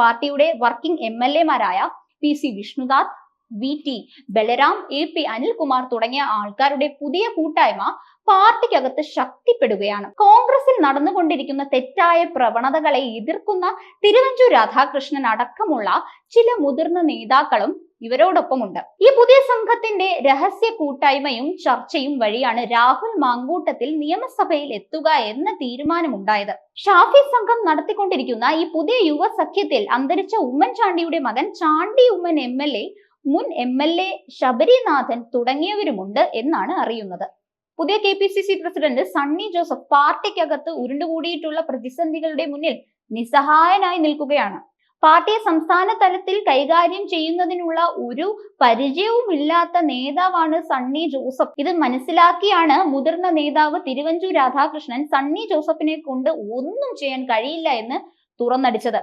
പാർട്ടിയുടെ working M L എമാരായ P C Vishnudas V T Balram A P Anilkumar തുടങ്ങിയ ആൾക്കാരുടെ പുതിയ കൂട്ടായ്മ പാർട്ടിക്കകത്ത് ശക്തിപ്പെടുകയാണ്. കോൺഗ്രസിൽ നടന്നുകൊണ്ടിരിക്കുന്ന തെറ്റായ പ്രവണതകളെ എതിർക്കുന്ന തിരുവഞ്ചൂർ രാധാകൃഷ്ണൻ അടക്കമുള്ള ചില മുതിർന്ന നേതാക്കളും ഇവരോടൊപ്പമുണ്ട്. ഈ പുതിയ സംഘത്തിന്റെ രഹസ്യ കൂട്ടായ്മയും ചർച്ചയും വഴിയാണ് രാഹുൽ മാങ്കൂട്ടത്തിൽ നിയമസഭയിൽ എത്തുക എന്ന തീരുമാനമുണ്ടായത്. ഷാഫി സംഘം നടത്തിക്കൊണ്ടിരിക്കുന്ന ഈ പുതിയ യുവ സഖ്യത്തിൽ അന്തരിച്ച ഉമ്മൻചാണ്ടിയുടെ മകൻ Chandy Oommen M L A മുൻ എം എൽ എ ശബരിനാഥൻ തുടങ്ങിയവരുമുണ്ട് എന്നാണ് അറിയുന്നത്. പുതിയ K P C C president Sunny Joseph പാർട്ടിക്കകത്ത് ഉരുണ്ടുകൂടിയിട്ടുള്ള പ്രതിസന്ധികളുടെ മുന്നിൽ നിസ്സഹായനായി നിൽക്കുകയാണ്. പാർട്ടിയെ സംസ്ഥാന തലത്തിൽ കൈകാര്യം ചെയ്യുന്നതിനുള്ള ഒരു പരിചയവുമില്ലാത്ത നേതാവാണ് സണ്ണി ജോസഫ്. ഇത് മനസ്സിലാക്കിയാണ് മുതിർന്ന നേതാവ് തിരുവഞ്ചൂർ രാധാകൃഷ്ണൻ സണ്ണി ജോസഫിനെ കൊണ്ട് ഒന്നും ചെയ്യാൻ കഴിയില്ല എന്ന് തുറന്നടിച്ചത്.